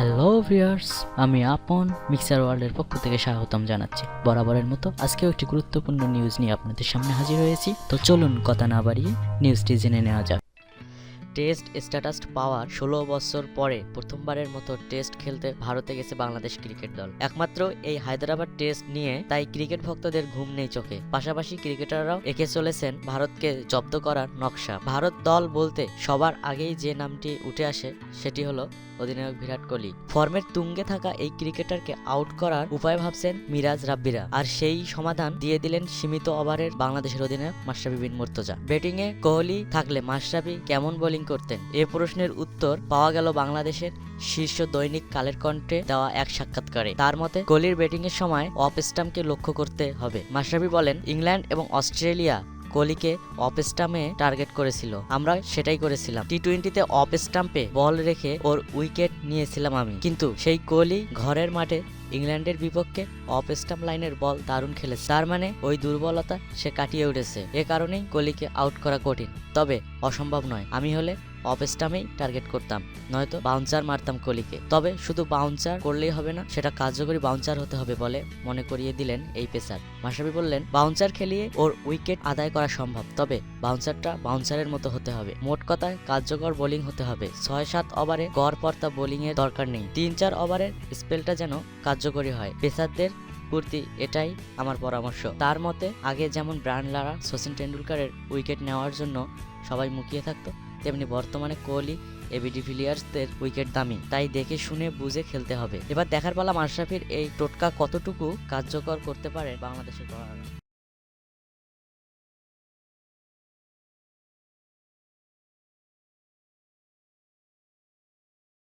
Hello viewers আমি আপন mixer ওয়ার্ল্ডের পক্ষ থেকে স্বাগতম জানাচ্ছি। বরাবরের মতো আজকেও একটি গুরুত্বপূর্ণ নিউজ নিয়ে আপনাদের সামনে হাজির হয়েছি। তো চলুন কথা না বাড়িয়ে নিউজটি জেনে নেওয়া যাক। টেস্ট স্ট্যাটাস পাওয়ার ষোলো বছর পরে প্রথমবারের মতো টেস্ট খেলতে ভারতে গেছে বাংলাদেশ ক্রিকেট দল। একমাত্র এই হায়দ্রাবাদ টেস্ট নিয়ে তাই ক্রিকেট ভক্তদের ঘুম নেই চোখে। পাশাপাশি ক্রিকেটাররাও এঁকে চলেছেন ভারতকে জব্দ করার নকশা। ভারত দল বলতে সবার আগেই যে নামটি উঠে আসে, সেটি হলো অধিনায়ক বিরাট কোহলি। ফর্মের তুঙ্গে থাকা এই ক্রিকেটারকে আউট করার উপায় ভাবছেন মিরাজ রাব্বিরা আর সেই সমাধান দিয়ে দিলেন সীমিত ওভারের বাংলাদেশের অধিনায়ক মাশরাফি বিন মুর্তজা। ব্যাটিংয়ে কোহলি থাকলে মাশরাফি কেমন বোলিং করতেন? এ প্রশ্নের উত্তর পাওয়া গেল বাংলাদেশের শীর্ষ দৈনিক কালের কণ্ঠে দেওয়া এক সাক্ষাৎকারে। তার মতে, কোহলির ব্যাটিং এর সময় অফ স্টাম্পকে লক্ষ্য করতে হবে। মাশরাফি বলেন, ইংল্যান্ড এবং অস্ট্রেলিয়া কোহলিকে অফ স্টাম্পে টার্গেট করেছিল। আমরা সেটাই করেছিলাম। টি টোয়েন্টিতে অফ স্টাম্পে বল রেখে ওর উইকেট নিয়েছিলাম আমি। কিন্তু সেই কোহলি ঘরের মাঠে ইংল্যান্ডের বিপক্ষে অফ স্টাম্প লাইনের বল দারুণ খেলেছে। তার মানে ওই দুর্বলতা সে কাটিয়ে উঠেছে। এ কারণেই কোহলিকে আউট করা কঠিন। তবে অসম্ভব নয়, আমি হলে অফ স্টাম্পেই টার্গেট করতাম। নয়তো বাউন্সার মারতাম কোহলিকে তবে শুধু বাউন্সার করলেই হবে না, সেটা কার্যকরী বাউন্সার হতে হবে বলে মনে করিয়ে দিলেন এই পেসার। মাসাবি বললেন বাউন্সার খেলিয়ে ওর উইকেট আদায় করা সম্ভব। তবে বাউন্সারটা বাউন্সারের মতো হতে হবে। মোট কথায় কার্যকর বোলিং হতে হবে। ছয় সাত ওভারে গড় পর্তা বোলিং এর দরকার নেই। তিন চার ওভারের স্পেলটা যেন কার্যকরী হয়। পেসারদের প্রতি এটাই আমার পরামর্শ। তার মতে, আগে যেমন ব্রায়ান লারা সচিন টেন্ডুলকারের উইকেট নেওয়ার জন্য সবাই মুখিয়ে থাকতো তেমনি বর্তমানে কোহলি এবি ভিলিয়ার্সদের উইকেট দামি। তাই দেখে শুনে বুঝে খেলতে হবে। এবার দেখার পালা মাশরাফির এই টোটকা কতটুকু কার্যকর করতে পারে বাংলাদেশের